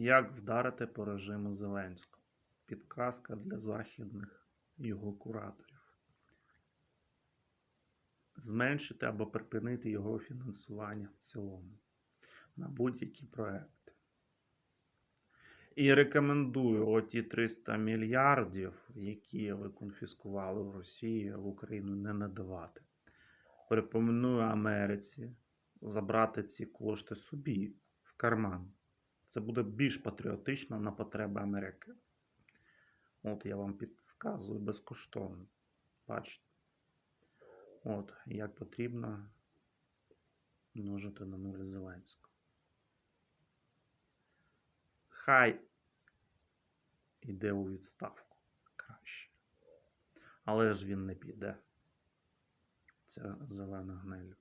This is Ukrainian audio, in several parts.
Як вдарити по режиму Зеленського? Підказка для західних його кураторів. Зменшити або припинити його фінансування в цілому на будь-які проекти. І рекомендую оті 300 мільярдів, які ви конфіскували в Росії, в Україну не надавати. Пропоную Америці забрати ці кошти собі в карман. Це буде більш патріотично на потреби Америки. От я вам підказую безкоштовно. Бачите. От, як потрібно множити на нуль Зеленського. Хай йде у відставку краще. Але ж він не піде. Ця зелена гниль.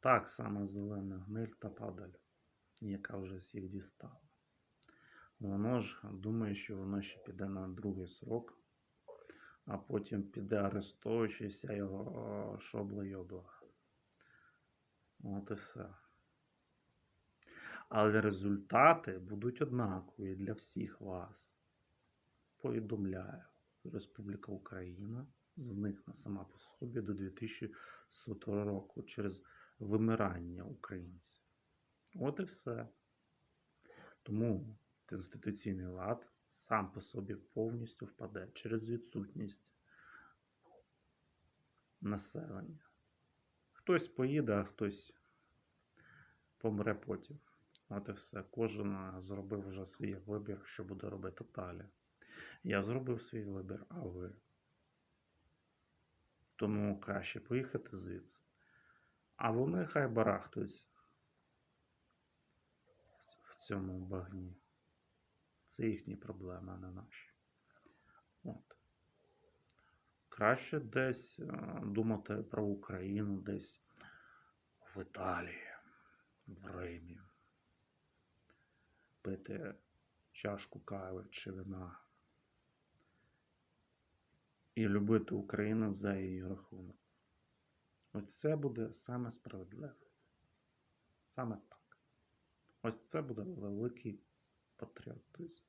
Так само зелена гниль та падаль, яка вже всіх дістала. Воно ж думає, що воно ще піде на другий срок, а потім піде арестовуючи вся його йобла. От і все. Але результати будуть однакові для всіх вас. Повідомляю, Республіка Україна зникне сама по собі до 2100 року через вимирання українців. От і все. Тому конституційний лад сам по собі повністю впаде через відсутність населення. Хтось поїде, а хтось помре потім. От і все. Кожен зробив вже свій вибір, що буде робити далі. Я зробив свій вибір, а ви. Тому краще поїхати звідси. А вони хай барахтуються цьому багні. Це їхні проблеми, а не наші. От. Краще десь е, думати про Україну, десь в Італії, в Римі. Пити чашку кави чи вина. І любити Україну за її рахунок. Ось це буде саме справедливе. Саме так. Ось це буде великий патріотизм.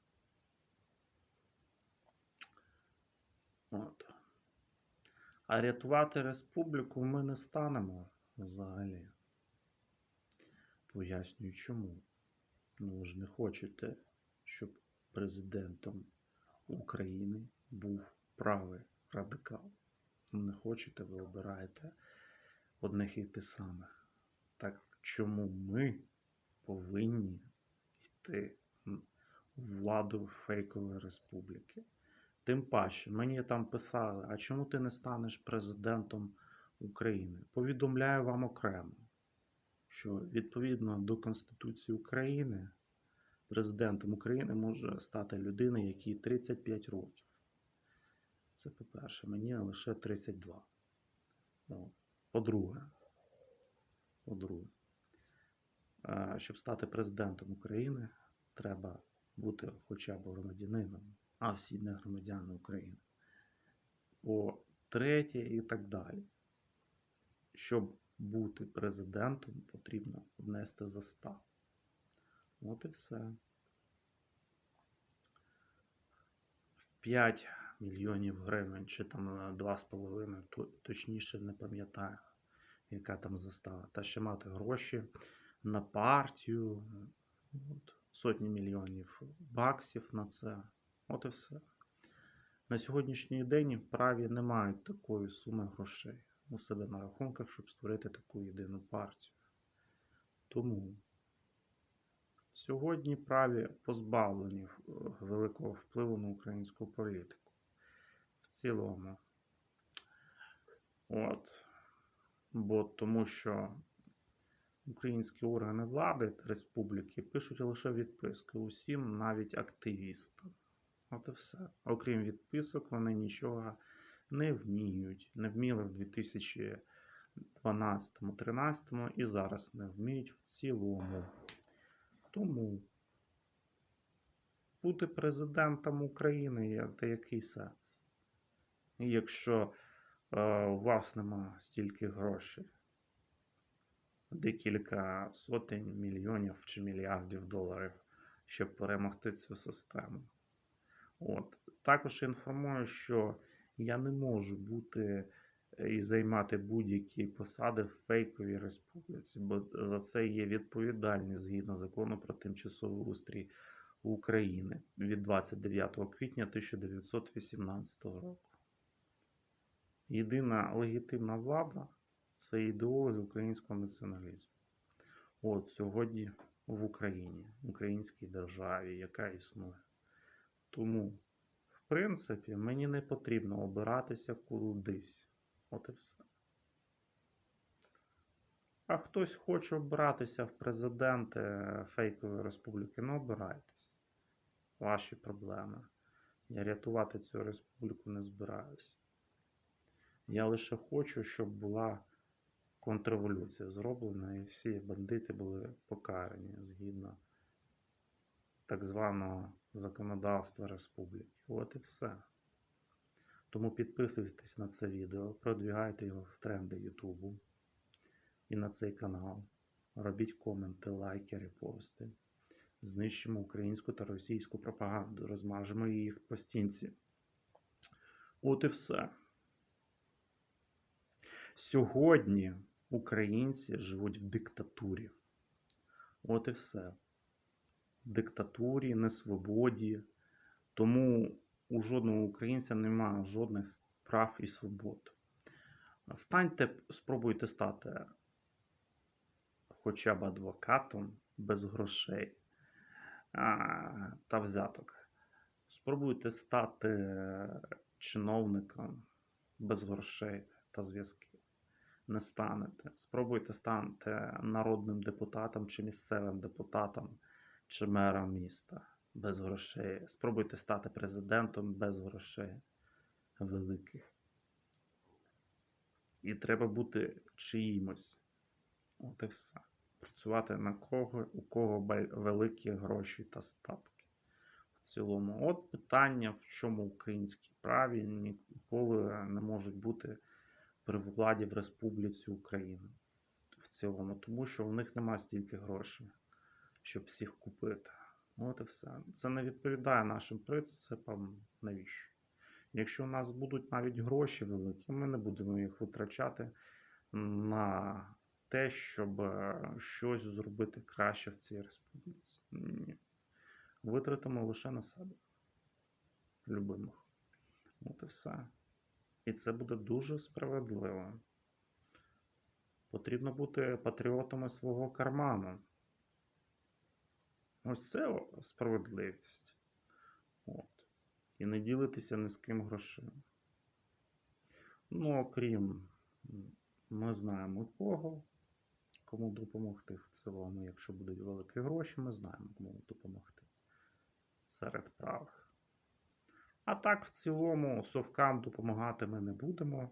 От. А рятувати республіку ми не станемо взагалі. Пояснюю чому. Ну, ви ж не хочете, щоб президентом України був правий радикал. Не хочете, ви обираєте одних і тих самих. Так чому ми повинні йти у владу фейкової республіки? Тим паче, мені там писали, а чому ти не станеш президентом України? Повідомляю вам окремо, що відповідно до Конституції України президентом України може стати людина, якій 35 років. Це по-перше, мені лише 32. От. По-друге, по-друге, щоб стати президентом України, треба бути хоча б громадянином, а всі не громадяни України. По третє і так далі. Щоб бути президентом, потрібно внести застав. От і все. В 5 мільйонів гривень, чи там 2,5, то- точніше не пам'ятаю, яка там застава. Та ще мати гроші на партію, от, сотні мільйонів баксів на це. От і все. На сьогоднішній день праві не мають такої суми грошей у себе на рахунках, щоб створити таку єдину партію. Тому сьогодні праві позбавлені е, великого впливу на українську політику. В цілому. От. Бо тому що українські органи влади республіки пишуть лише відписки усім, навіть активістам. От і все. Окрім відписок, вони нічого не вміють. Не вміли в 2012-2013 і зараз не вміють в цілому. Тому бути президентом України та який сенс? Якщо е, у вас нема стільки грошей, декілька сотень мільйонів чи мільярдів доларів, щоб перемогти цю систему. От. Також інформую, що я не можу бути е, і займати будь-які посади в фейковій республіці, бо за це є відповідальність згідно закону про тимчасовий устрій України від 29 квітня 1918 року. Єдина легітимна влада це ідеологи українського націоналізму. От сьогодні в Україні, в українській державі, яка існує. Тому, в принципі, мені не потрібно обиратися кудись. От і все. А хтось хоче обиратися в президенти фейкової республіки, ну обирайтесь. Ваші проблеми. Я рятувати цю республіку не збираюсь. Я лише хочу, щоб була контрреволюція зроблена і всі бандити були покарані згідно так званого законодавства республіки. От і все. Тому підписуйтесь на це відео, продвігайте його в тренди Ютубу і на цей канал. Робіть коменти, лайки, репости. Знищимо українську та російську пропаганду, розмажемо їх по стінці. От і все. Сьогодні українці живуть в диктатурі. От і все. В диктатурі, несвободі. Тому у жодного українця немає жодних прав і свобод. Станьте, спробуйте стати хоча б адвокатом без грошей та взяток. Спробуйте стати чиновником без грошей та зв'язків. Не станете. Спробуйте стати народним депутатом чи місцевим депутатом чи мером міста без грошей. Спробуйте стати президентом без грошей великих. І треба бути чиїмось. От і все. Працювати на кого, у кого великі гроші та статки. В цілому, от питання, в чому українські праві ніколи не можуть бути при владі в Республіці Україна. В цілому, тому що в них немає стільки грошей, щоб всіх купити. От і все. Це не відповідає нашим принципам. Навіщо? Якщо у нас будуть навіть гроші великі, ми не будемо їх витрачати на те, щоб е, щось зробити краще в цій республіці. Ні. Витратимо лише на себе. Любимих. От і все. І це буде дуже справедливо. Потрібно бути патріотами свого карману. Ось це справедливість. От. І не ділитися ні з ким грошима. Ну, окрім, ми знаємо кого, кому допомогти в цілому. Якщо будуть великі гроші, ми знаємо, кому допомогти серед правих. А так, в цілому, совкам допомагати ми не будемо.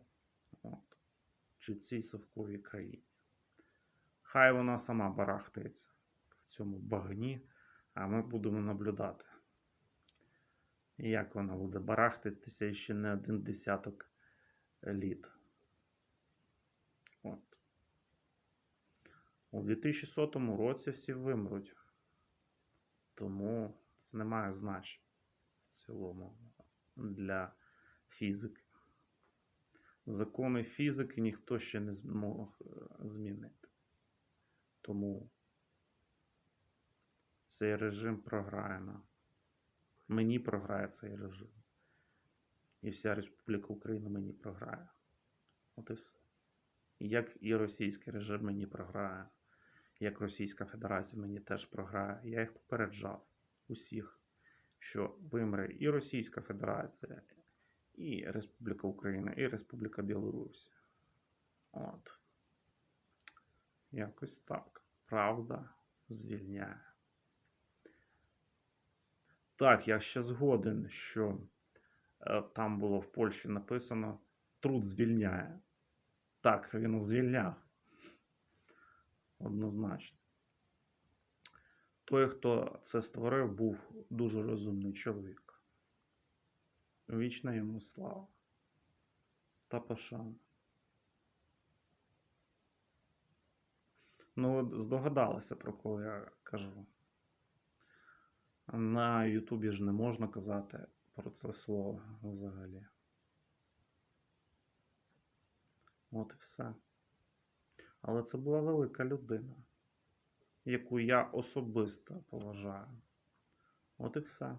От. Чи цій совковій країні. Хай вона сама барахтається в цьому багні, а ми будемо наблюдати. Як вона буде барахтатися ще не один десяток літ. От. У 2100 році всі вимруть. Тому це не має значення в цілому для фізики. Закони фізики ніхто ще не змог е, змінити. Тому цей режим програє нам. Мені програє цей режим. І вся Республіка Україна мені програє. От і все. Як і російський режим мені програє, як Російська Федерація мені теж програє. Я їх попереджав усіх, що вимре і Російська Федерація, і Республіка Україна, і Республіка Білорусь. От. Якось так. Правда звільняє. Так, я ще згоден, що е, там було в Польщі написано труд звільняє. Так, він звільняв. Однозначно. Той, хто це створив, був дуже розумний чоловік. Вічна йому слава та пошана. Ну, здогадалися, про кого я кажу. На Ютубі ж не можна казати про це слово взагалі. От і все. Але це була велика людина, яку я особисто поважаю. От і все.